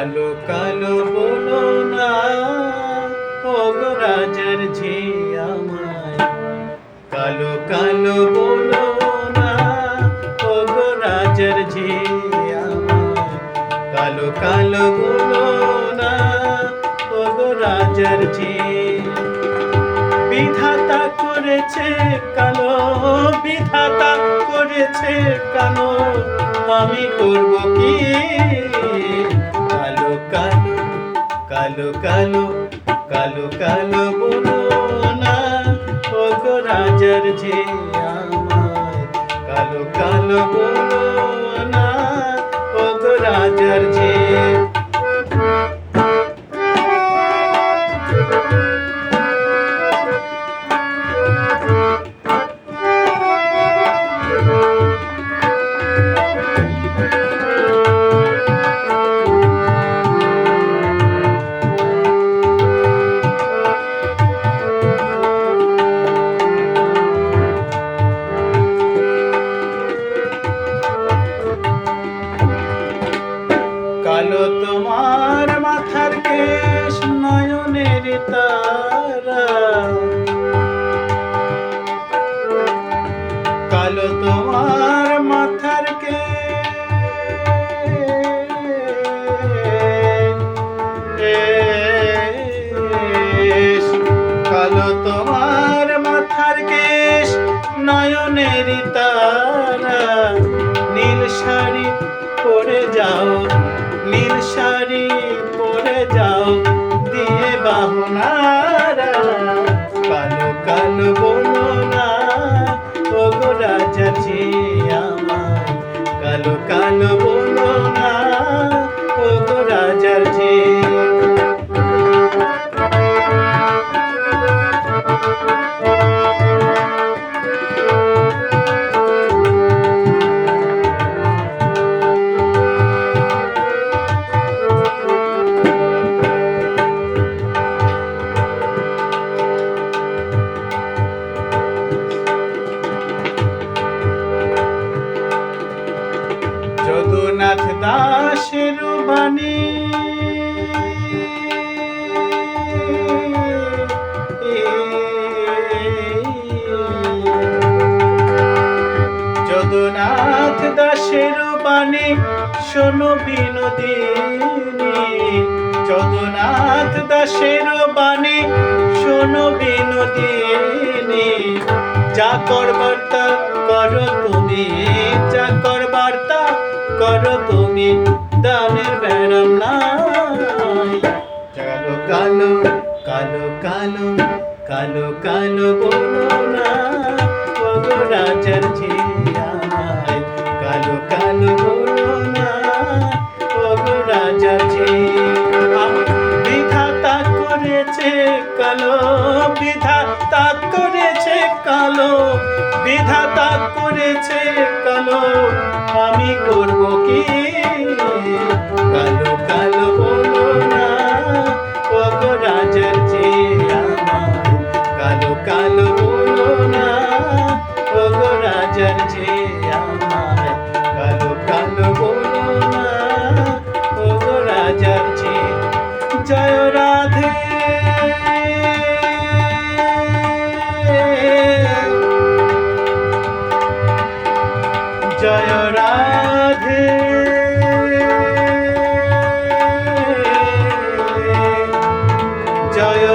কালো কালো বলো না ও গো রাজার ঝি আমায়। কালো কালো বলো না ও গো রাজার ঝি কালো কালো বলো না ও গো রাজার ঝি বিধাতা করেছে কালো, বিধাতা করেছে কালো। আমি করব কি কালো কালো কালো কালো বলো না ও গো রাজার যে আমায়, কালো কালো বলো না ও গো রাজার যে কালো তোমার মাথার কেশ নয়নের তারা। কালো তোমার মাথার কেশ, কালো তোমার মাথার কেশ নয়নের তারা। যাও দিয়ে বাহনারা কালো কালো বলো না ও গো রাজা যদুনাথ দাসের বাণী। যদুনাথ দাসের বাণী শোনো বিনোদিনী। যদুনাথ দাসের বাণী শোনো বিনোদিনী। যা করবার কালো বিধাতা করেছে কালো বিধাতা করেছে কালো, আমি করব কি? কালো কালো বলো না ও রাজার যে কালো কালো বলো না ও রাজার যে আমার। জয় রাধে। জয়